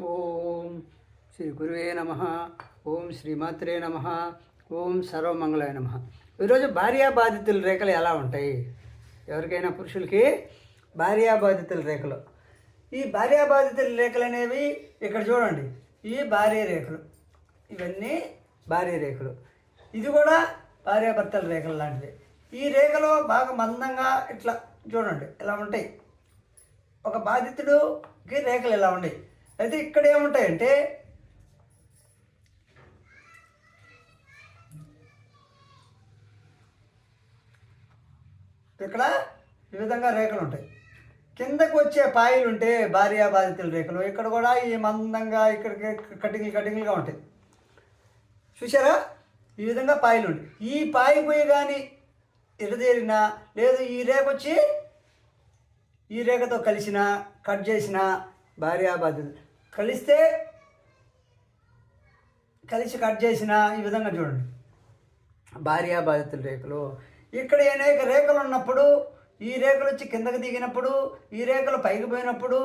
ఓం శ్రీ గురువే నమ. ఓం శ్రీమాత్రే నమ. ఓం సర్వమంగళాయ నమ. ఈరోజు భార్యా బాధితుల రేఖలు ఎలా ఉంటాయి? ఎవరికైనా పురుషులకి భార్యా బాధితుల రేఖలు. ఈ భార్యా బాధితుల రేఖలు అనేవి ఇక్కడ చూడండి. ఈ భార్య రేఖలు. ఇవన్నీ భార్య రేఖలు. ఇది కూడా భార్యాభర్తల రేఖలు లాంటివి. ఈ రేఖలు బాగా మందంగా ఇట్లా చూడండి. ఇలా ఉంటాయి? ఒక బాధితుడుకి రేఖలు ఇలా ఉన్నాయి అయితే ఇక్కడ ఏముంటాయంటే ఇక్కడ ఈ విధంగా రేఖలు ఉంటాయి. కిందకు వచ్చే పాయలు ఉంటే భార్యా బాధితుల రేఖలు. ఇక్కడ కూడా ఈ మందంగా ఇక్కడికి కటింగ్లు కటింగ్లుగా ఉంటాయి. చూసారా ఈ విధంగా పాయలు ఉంటాయి. ఈ పాయి పోయి కానీ ఎడదేరినా లేదు ఈ రేఖ వచ్చి ఈ రేఖతో కలిసిన కట్ చేసిన భార్యా బాధితులు. కలిస్తే కలిసి కట్ చేసిన ఈ విధంగా చూడండి. భార్యా బాధితుల రేఖలు. ఇక్కడ అనేక రేఖలు ఉన్నప్పుడు ఈ రేఖలు వచ్చి కిందకి దిగినప్పుడు ఈ రేఖలు పైకి పోయినప్పుడు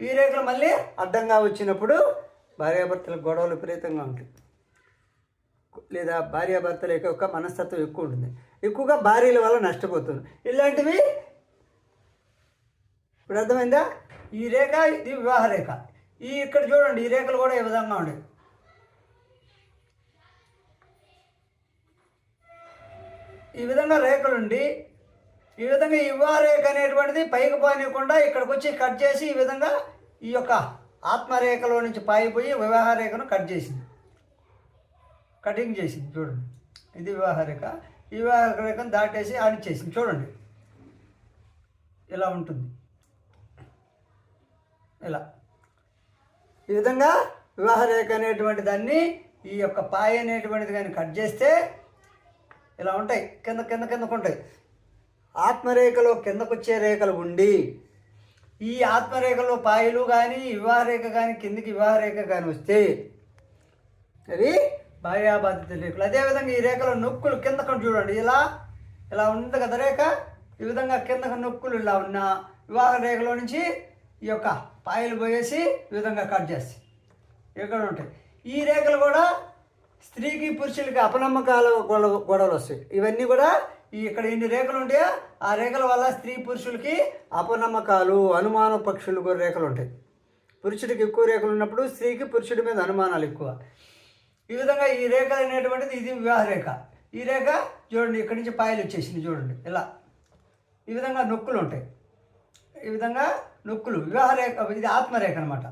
ఈ రేఖలు మళ్ళీ అడ్డంగా వచ్చినప్పుడు భార్యాభర్తల గొడవలు విపరీతంగా ఉంటాయి. లేదా భార్యాభర్తల యొక్క మనస్తత్వం ఎక్కువ ఉంటుంది. ఎక్కువగా భార్యల వల్ల నష్టపోతుంది ఇలాంటివి ఇప్పుడు అర్థమైందా? ఈ రేఖ ఇది వివాహ రేఖ. ఈ ఇక్కడ చూడండి ఈ రేఖలు కూడా ఈ విధంగా ఉన్నాయి ఈ విధంగా రేఖలుండి ఈ విధంగా ఇవ్వరేఖ అనేటువంటిది పైకి పోనీయకుండా ఇక్కడికి వచ్చి కట్ చేసి ఈ విధంగా ఈ యొక్క ఆత్మరేఖలో నుంచి పాయిపోయి వివాహ రేఖను కట్ చేసింది. కటింగ్ చేసింది చూడండి. ఇది వివాహ రేఖ. ఈ వివాహ రేఖను దాటేసి ఆడిచ్చేసింది చూడండి. ఇలా ఉంటుంది. ఇలా. ఈ విధంగా వివాహ రేఖ అనేటువంటి దాన్ని ఈ యొక్క పాయ అనేటువంటిది కానీ కట్ చేస్తే ఇలా ఉంటాయి. కింద కింద కిందకు ఉంటాయి. ఆత్మరేఖలో కిందకొచ్చే రేఖలు ఉండి ఈ ఆత్మరేఖలో పాయలు కానీ వివాహ రేఖ కానీ కిందికి వివాహ రేఖ కానీ వస్తే అవి భార్యాబాధిత రేఖలు. అదేవిధంగా ఈ రేఖలో నొక్కులు కిందకు చూడండి. ఇలా ఇలా ఉంది కదా రేఖ? ఈ విధంగా కిందకు నొక్కులు ఇలా ఉన్న వివాహ రేఖలో నుంచి ఈ యొక్క పాయలు పోయేసి ఈ విధంగా కట్ చేస్తాయి ఇక్కడ ఉంటాయి? ఈ రేఖలు కూడా స్త్రీకి పురుషులకి అపనమ్మకాల గొడవ గొడవలు వస్తాయి. ఇవన్నీ కూడా ఈ ఇక్కడ ఎన్ని రేఖలు ఉంటాయో ఆ రేఖల వల్ల స్త్రీ పురుషులకి అపనమ్మకాలు అనుమాన పక్షులు కూడా రేఖలు ఉంటాయి. పురుషుడికి ఎక్కువ రేఖలు ఉన్నప్పుడు స్త్రీకి పురుషుడి మీద అనుమానాలు ఎక్కువ. ఈ విధంగా ఈ రేఖ అనేటువంటిది ఇది వివాహ రేఖ. ఈ రేఖ చూడండి ఇక్కడి నుంచి పాయలు వచ్చేసింది చూడండి. ఇలా. ఈ విధంగా నొక్కులు ఉంటాయి. ఈ విధంగా నొక్కులు వివాహ రేఖ ఇది ఆత్మరేఖ అనమాట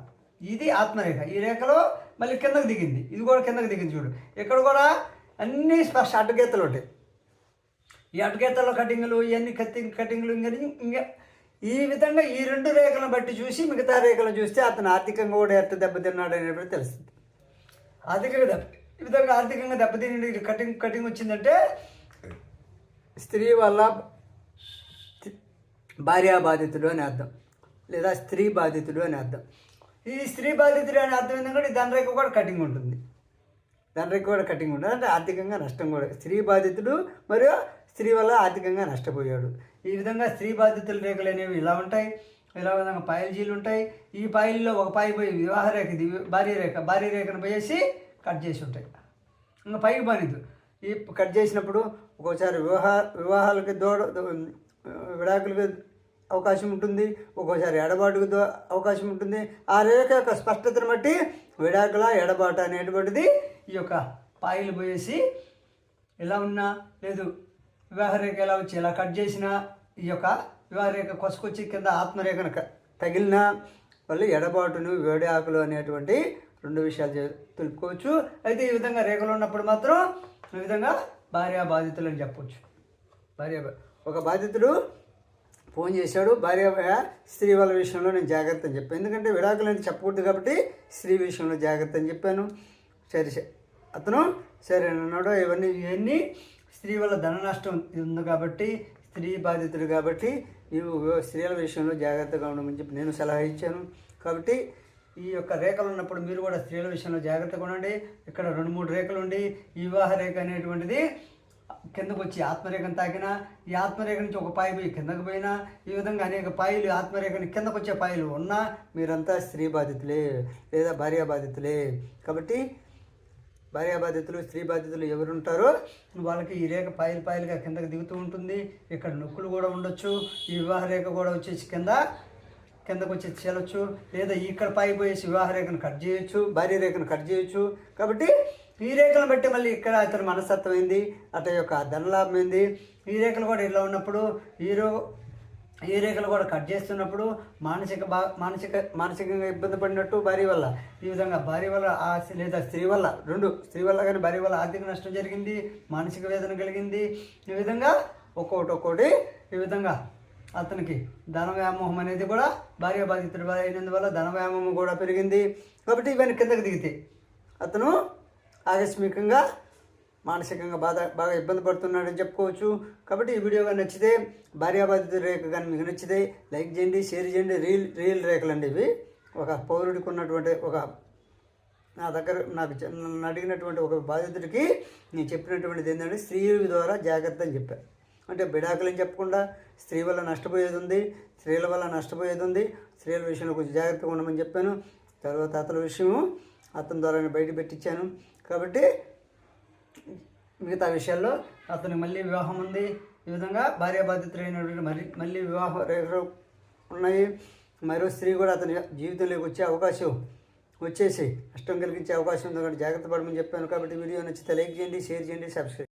ఇది ఆత్మరేఖ. ఈ రేఖలో మళ్ళీ కిందకు దిగింది. ఇది కూడా కిందకు దిగింది చూడు. ఇక్కడ కూడా అన్ని స్పష్ట అడ్డగీతలు ఉంటాయి. ఈ అడ్డగీతల్లో కటింగ్లు ఇవన్నీ కట్టింగ్ కటింగ్లు ఇంకా ఇంకా ఈ విధంగా ఈ రెండు రేఖలను బట్టి చూసి మిగతా రేఖలను చూస్తే అతను ఆర్థికంగా కూడా ఎంత దెబ్బతిన్నాడు అనేది తెలుస్తుంది. ఆర్థికంగా దెబ్బ ఈ విధంగా ఆర్థికంగా దెబ్బతిని కటింగ్ కటింగ్ వచ్చిందంటే స్త్రీ వల్ల భార్యా బాధితుడు అని అర్థం. లేదా స్త్రీ బాధితుడు అని అర్థం. ఈ స్త్రీ బాధితుడు అని అర్థం ఏంటంటే దాని రేఖ కూడా కటింగ్ ఉంటుంది. దాని రేఖ కూడా కటింగ్ ఉంటుంది. అంటే ఆర్థికంగా నష్టం కూడా. స్త్రీ బాధితుడు మరియు స్త్రీ వల్ల ఆర్థికంగా నష్టపోయాడు. ఈ విధంగా స్త్రీ బాధితుల రేఖలు అనేవి ఇలా ఉంటాయి. ఇలా విధంగా పాయల్జీలు ఉంటాయి. ఈ పాయల్లో ఒక పాయి పోయి వివాహ రేఖ ఇది భార్య రేఖ భార్య రేఖను పోయేసి కట్ చేసి ఉంటాయి. ఇంకా పైకి పనిదు. ఈ కట్ చేసినప్పుడు ఒక్కోసారి వివాహ వివాహాలకి దూడ విడాకులకి అవకాశం ఉంటుంది. ఒక్కోసారి ఎడబాటుకు అవకాశం ఉంటుంది. ఆ రేఖ యొక్క స్పష్టతను బట్టి విడాకుల ఎడబాటు అనేటువంటిది ఈ యొక్క పాయలు పోయేసి ఎలా ఉన్నా లేదు వివాహ రేఖ ఎలా వచ్చి ఇలా కట్ చేసినా ఈ యొక్క వివాహరేఖ కొసుకొచ్చి కింద ఆత్మరేఖను తగిలినా వాళ్ళు ఎడబాటును వేడాకులు అనేటువంటి రెండు విషయాలు తెలుపుకోవచ్చు. అయితే ఈ విధంగా రేఖలు ఉన్నప్పుడు మాత్రం ఈ విధంగా భార్య బాధితులు అని చెప్పవచ్చు భార్య ఒక బాధితుడు ఫోన్ చేశాడు భార్య స్త్రీ వాళ్ళ విషయంలో నేను జాగ్రత్త అని చెప్పాను. ఎందుకంటే విడాకులు అంటే చెప్పకూడదు కాబట్టి స్త్రీ విషయంలో జాగ్రత్త అని చెప్పాను. సరే అతను సరే అన్నాడు. ఇవన్నీ ఇవన్నీ స్త్రీ వల్ల ధన నష్టం ఉంది కాబట్టి స్త్రీ బాధితుడు కాబట్టి నీవు స్త్రీల విషయంలో జాగ్రత్తగా ఉండమని చెప్పి నేను సలహా ఇచ్చాను. కాబట్టి ఈ యొక్క రేఖలు ఉన్నప్పుడు మీరు కూడా స్త్రీల విషయంలో జాగ్రత్తగా ఉండండి. ఇక్కడ రెండు మూడు రేఖలు ఉండి వివాహ రేఖ అనేటువంటిది కిందకు వచ్చి ఆత్మరేఖను తాకినా ఈ ఆత్మరేఖ నుంచి ఒక పాయి పోయి కిందకు పోయినా ఈ విధంగా అనేక పాయలు ఆత్మరేఖని కిందకు వచ్చే పాయలు ఉన్నా మీరంతా స్త్రీ బాధితులే లేదా భార్య బాధితులే. కాబట్టి భార్య బాధితులు స్త్రీ బాధితులు ఎవరు ఉంటారో వాళ్ళకి ఈ రేఖ పాయలు పాయలుగా కిందకి దిగుతూ ఉంటుంది. ఇక్కడ నొక్కులు కూడా ఉండొచ్చు ఈ వివాహ రేఖ కూడా వచ్చేసి కింద కిందకు వచ్చి చేలొచ్చు లేదా ఇక్కడ పై పోయేసి వివాహ రేఖను కట్ చేయొచ్చు భార్య రేఖను కట్ చేయొచ్చు. కాబట్టి ఈ రేఖలు బట్టి మళ్ళీ ఇక్కడ అతని మనస్తత్వం ఏంది? అతని యొక్క ధనలాభం ఏంది? ఈ రేఖలు కూడా ఇలా ఉన్నప్పుడు హీరో ఈ రేఖలు కూడా కట్ చేస్తున్నప్పుడు మానసిక బా మానసిక మానసికంగా ఇబ్బంది పడినట్టు భార్య వల్ల ఈ విధంగా భార్య వల్ల ఆ లేదా స్త్రీ వల్ల రెండు స్త్రీ వల్ల కానీ భార్య వల్ల ఆర్థిక నష్టం జరిగింది మానసిక వేదన కలిగింది. ఈ విధంగా ఒక్కొక్కటి ఒక్కోటి ఈ విధంగా అతనికి ధన వ్యామోహం అనేది కూడా భార్య బాధితుడు అయినందువల్ల ధన వ్యామోహం కూడా పెరిగింది. కాబట్టి ఇవన్నీ కిందకి దిగితే అతను ఆకస్మికంగా మానసికంగా బాధ బాగా ఇబ్బంది పడుతున్నాడని చెప్పుకోవచ్చు. కాబట్టి ఈ వీడియో కానీ నచ్చితే భార్యాబాధిత రేఖ కానీ మీకు నచ్చితే లైక్ చేయండి షేర్ చేయండి. రీల్ రీల్ రేఖలు అండి ఇవి ఒక పౌరుడికి ఉన్నటువంటి ఒక నా దగ్గర నాకు నన్ను అడిగినటువంటి ఒక బాధితుడికి నేను చెప్పినటువంటిది ఏంటంటే స్త్రీ ద్వారా జాగ్రత్త అని చెప్పాను అంటే బిడాకులు అని చెప్పకుండా స్త్రీ వల్ల నష్టపోయేది ఉంది స్త్రీల వల్ల నష్టపోయేది ఉంది స్త్రీల విషయంలో కొంచెం జాగ్రత్తగా ఉండమని చెప్పాను. తర్వాత అతని విషయము అతని ద్వారా బయట పెట్టించాను. కాబట్టి మిగతా విషయాల్లో అతనికి మళ్ళీ వివాహం ఉంది. ఈ విధంగా భార్య బాధితులైనటువంటి మరి మళ్ళీ వివాహ రేఖలు ఉన్నాయి. మరో స్త్రీ కూడా అతని జీవితంలోకి వచ్చే అవకాశం వచ్చేసి నష్టం కలిగించే అవకాశం ఉంది కాబట్టి జాగ్రత్త పడమని చెప్పాను కాబట్టి వీడియో నచ్చితే లైక్ చేయండి షేర్ చేయండి సబ్స్క్రైబ్